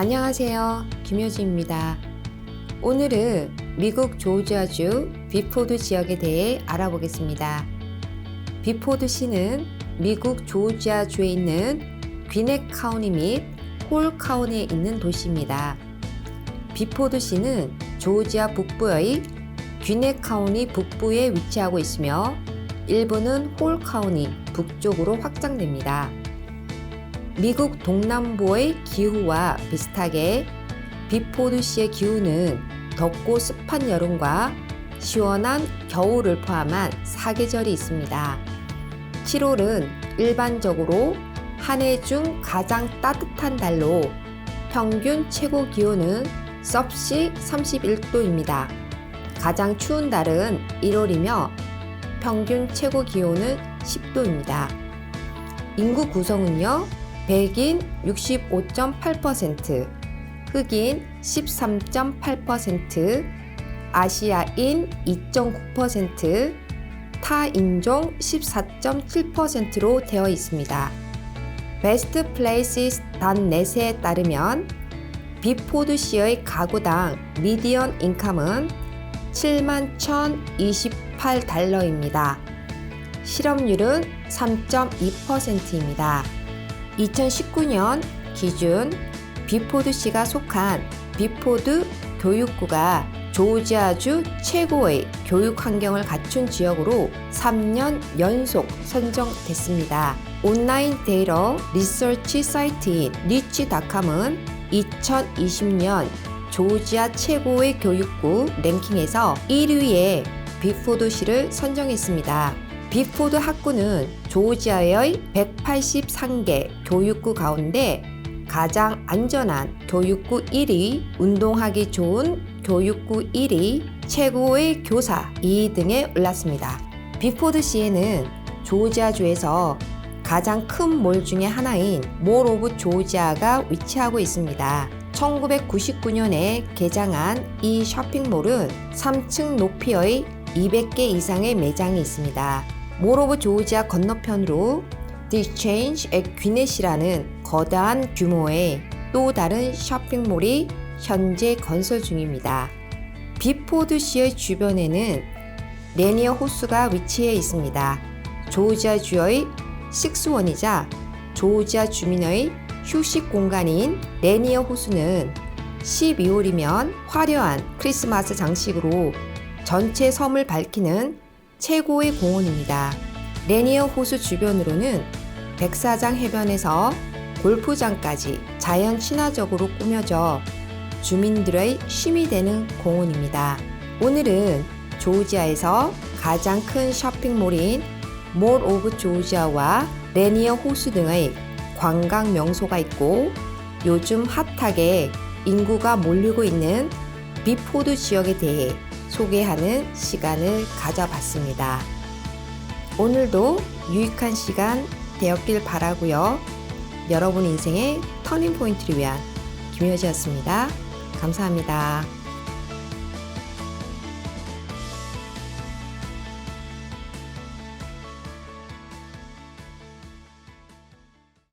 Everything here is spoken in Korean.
안녕하세요. 김효진입니다. 오늘은 미국 조지아주 비포드 지역에 대해 알아보겠습니다. 비포드시는 미국 조지아주에 있는 귀넥 카운티 및 홀 카운티에 있는 도시입니다. 비포드시는 조지아 북부의 귀넥 카운티 북부에 위치하고 있으며 일부는 홀 카운티 북쪽으로 확장됩니다. 미국 동남부의 기후와 비슷하게 비포드시의 기후는 덥고 습한 여름과 시원한 겨울을 포함한 사계절이 있습니다. 7월은 일반적으로 한 해 중 가장 따뜻한 달로 평균 최고 기온은 섭씨 31도입니다. 가장 추운 달은 1월이며 평균 최고 기온은 10도입니다. 인구 구성은요, 백인 65.8%, 흑인 13.8%, 아시아인 2.9%, 타인종 14.7%로 되어 있습니다. 베스트 플레이시스 단 넷에 따르면 비포드시의 가구당 미디언 인컴은 7만 1,028달러입니다. 실업률은 3.2%입니다. 2019년 기준 비포드 시가 속한 비포드 교육구가 조지아주 최고의 교육 환경을 갖춘 지역으로 3년 연속 선정됐습니다. 온라인 데이터 리서치 사이트인 리치닷컴은 2020년 조지아 최고의 교육구 랭킹에서 1위에 비포드시를 선정했습니다. 비포드 학구는 조지아의 183개 교육구 가운데 가장 안전한 교육구 1위, 운동하기 좋은 교육구 1위, 최고의 교사 2등에 올랐습니다. 비포드 시에는 조지아주에서 가장 큰 몰 중의 하나인 몰 오브 조지아가 위치하고 있습니다. 1999년에 개장한 이 쇼핑몰은 3층 높이의 200개 이상의 매장이 있습니다. 몰 오브 조지아 건너편으로 디체인지 앳 귀넷이라는 거대한 규모의 또 다른 쇼핑몰이 현재 건설 중입니다. 비포드시의 주변에는 레니어 호수가 위치해 있습니다. 조지아 주의 식수원이자 조지아 주민의 휴식 공간인 레니어 호수는 12월이면 화려한 크리스마스 장식으로 전체 섬을 밝히는 최고의 공원입니다. 레니어 호수 주변으로는 백사장 해변에서 골프장까지 자연 친화적으로 꾸며져 주민들의 쉼이 되는 공원입니다. 오늘은 조지아에서 가장 큰 쇼핑몰인 몰 오브 조지아와 레니어 호수 등의 관광 명소가 있고 요즘 핫하게 인구가 몰리고 있는 비포드 지역에 대해 소개하는 시간을 가져봤습니다. 오늘도 유익한 시간 되었길 바라고요. 여러분 인생의 터닝 포인트를 위한 김효지였습니다. 감사합니다.